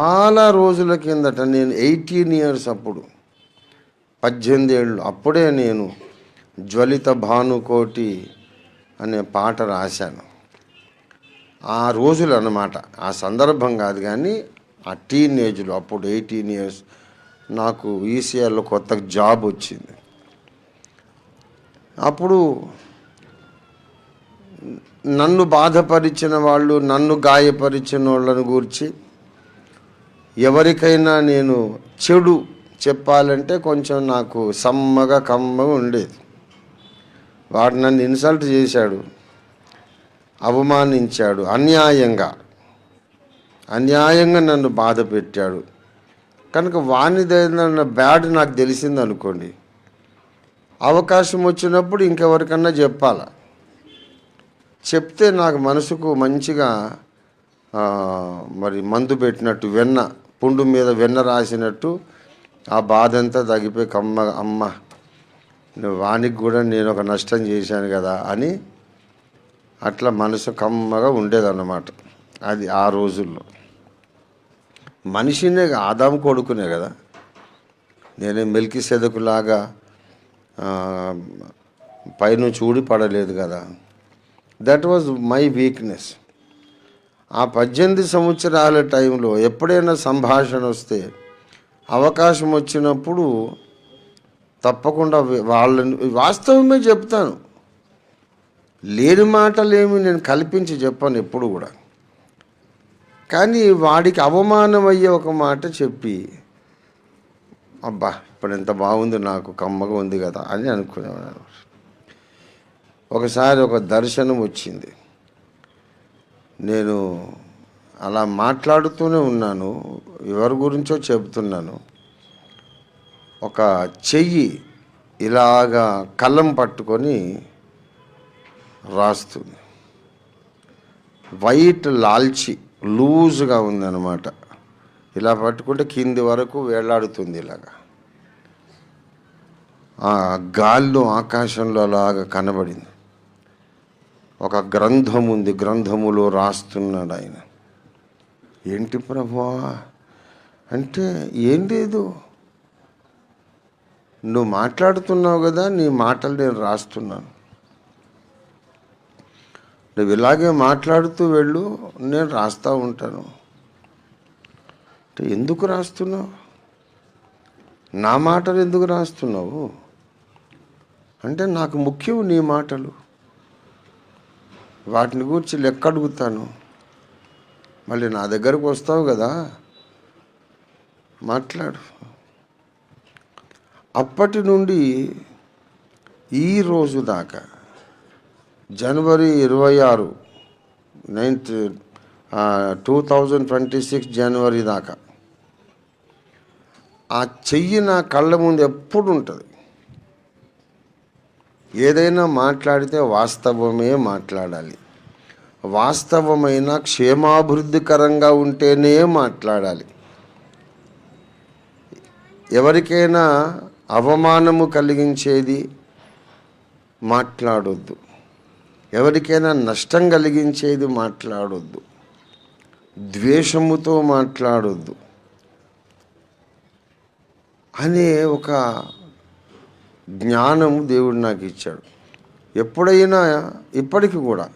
చాలా రోజుల కిందట నేను ఎయిటీన్ ఇయర్స్ అప్పుడు పద్దెనిమిది ఏళ్ళు అప్పుడే నేను జ్వలిత భానుకోటి అనే పాట రాశాను. ఆ రోజులు అన్నమాట ఆ సందర్భం కాదు కానీ ఆ టీనేజ్లు అప్పుడు ఎయిటీన్ ఇయర్స్ నాకు ఈసీఆర్లో కొత్త జాబ్ వచ్చింది. అప్పుడు నన్ను బాధపరిచిన వాళ్ళు నన్ను గాయపరిచిన వాళ్ళని గూర్చి ఎవరికైనా నేను చెడు చెప్పాలంటే కొంచెం నాకు సమ్మగా కమ్మగా ఉండేది. వాడు నన్ను ఇన్సల్ట్ చేశాడు అవమానించాడు అన్యాయంగా. అన్యాయంగా నన్ను బాధ పెట్టాడు. కనుక వాణిదైన బ్యాడ్ నాకు తెలిసింది అనుకోండి అవకాశం వచ్చినప్పుడు ఇంకెవరికన్నా చెప్పాల? చెప్తే నాకు మనసుకు మంచిగా మరి మందు పెట్టినట్టు వెన్న. పుండు మీద వెన్న రాసినట్టు ఆ బాధ అంతా తగ్గిపోయి కమ్మ అమ్మ వానికి కూడా నేను ఒక నష్టం చేశాను కదా అని అట్లా మనసు కమ్మగా ఉండేదన్నమాట. అది ఆ రోజుల్లో. మనిషినే ఆదాం కొడుకునే కదా. నేనే మెల్కి సెదకులాగా పైనుంచి చూడి పడలేదు కదా. దట్ వాజ్ మై వీక్నెస్ ఆ పద్దెనిమిది సంవత్సరాల టైంలో ఎప్పుడైనా సంభాషణ వస్తే అవకాశం వచ్చినప్పుడు తప్పకుండా వాళ్ళని వాస్తవమే చెప్తాను. లేని మాటలేమి నేను కల్పించి చెప్పాను ఎప్పుడు కూడా. కానీ వాడికి అవమానం అయ్యే ఒక మాట చెప్పి అబ్బా ఇప్పుడు ఎంత బాగుంది నాకు కమ్మగా ఉంది కదా అని అనుకునేవాడు ఒకసారి ఒక దర్శనం వచ్చింది. నేను అలా మాట్లాడుతూనే ఉన్నాను. ఎవరి గురించో చెబుతున్నాను. ఒక చెయ్యి ఇలాగా కళ్ళం పట్టుకొని రాస్తుంది. వైట్ లాల్చి లూజ్గా ఉందన్నమాట. ఇలా పట్టుకుంటే కింది వరకు వేలాడుతుంది ఇలాగా. ఆ గాల్లో ఆకాశంలో అలాగా కనబడింది. ఒక గ్రంథం ఉంది గ్రంథములో రాస్తున్నాడు ఆయన. ఏంటి ప్రభువా అంటే ఏం లేదు. నువ్వు మాట్లాడుతున్నావు కదా నీ మాటలు నేను రాస్తున్నాను. నువ్వు ఇలాగే మాట్లాడుతూ వెళ్ళు నేను రాస్తూ ఉంటాను. అంటే ఎందుకు రాస్తున్నావు? నా మాటలు ఎందుకు రాస్తున్నావు? అంటే నాకు ముఖ్యం నీ మాటలు. వాటిని గురించి లెక్క అడుగుతాను. మళ్ళీ నా దగ్గరకు వస్తావు కదా? మాట్లాడు. అప్పటి నుండి ఈ రోజు దాకా జనవరి ఇరవై ఆరు ninth two thousand twenty six జనవరి దాకా ఆ చెయ్యి నా కళ్ళ ముందు ఎప్పుడు ఉంటుంది? ఏదైనా మాట్లాడితే వాస్తవమే మాట్లాడాలి. వాస్తవమైన క్షేమాభివృద్ధికరంగా ఉంటేనే మాట్లాడాలి. ఎవరికైనా అవమానము కలిగించేది మాట్లాడొద్దు. ఎవరికైనా నష్టం కలిగించేది మాట్లాడొద్దు. ద్వేషముతో మాట్లాడొద్దు. అనే ఒక జ్ఞానం దేవుడు నాకు ఇచ్చాడు. ఎప్పుడైనా ఇప్పటికి కూడా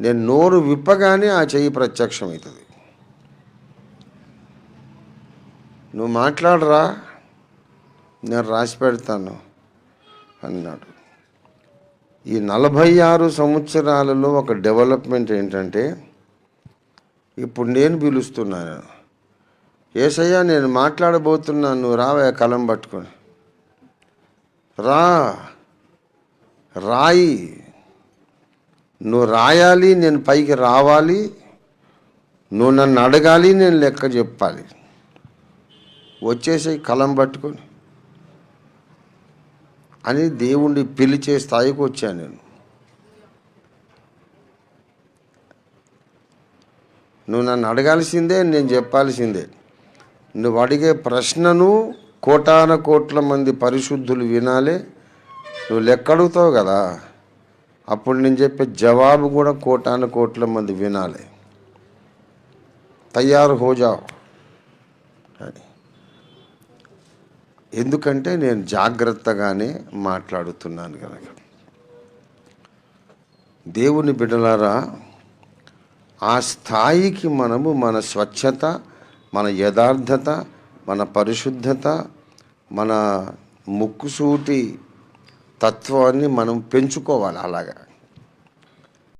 నేను నోరు విప్పగానే ఆ చెయ్యి ప్రత్యక్షమవుతుంది. నువ్వు మాట్లాడరా? నేను రాసి పెడతాను అన్నాడు. ఈ నలభై ఆరు సంవత్సరాలలో ఒక డెవలప్మెంట్ ఏంటంటే ఇప్పుడు నేను పిలుస్తున్నాను. ఏసయ్యా నేను మాట్లాడబోతున్నాను. నువ్వు రావా కలం పట్టుకొని. రా రాయి. నువ్వు రాయాలి నేను పైకి రావాలి. నువ్వు నన్ను అడగాలి నేను లెక్క చెప్పాలి. వచ్చేసి కలం పట్టుకొని. అని దేవుణ్ణి పిలిచే స్థాయికి వచ్చాను నేను. నువ్వు నన్ను అడగాల్సిందే నేను చెప్పాల్సిందే. నువ్వు అడిగే ప్రశ్నను కోటాన కోట్ల మంది పరిశుద్ధులు వినాలి. నువ్వు లెక్కడుగుతావు కదా? అప్పుడు నేను చెప్పే జవాబు కూడా కోటాన కోట్ల మంది వినాలి. తయారు హోజావు అని. ఎందుకంటే నేను జాగ్రత్తగానే మాట్లాడుతున్నాను కనుక దేవుని బిడలారా ఆ స్థాయికి మనము మన స్వచ్ఛత మన యథార్థత మన పరిశుద్ధత మన ముక్కుసూటి తత్వాన్ని మనం పెంచుకోవాలి అలాగా.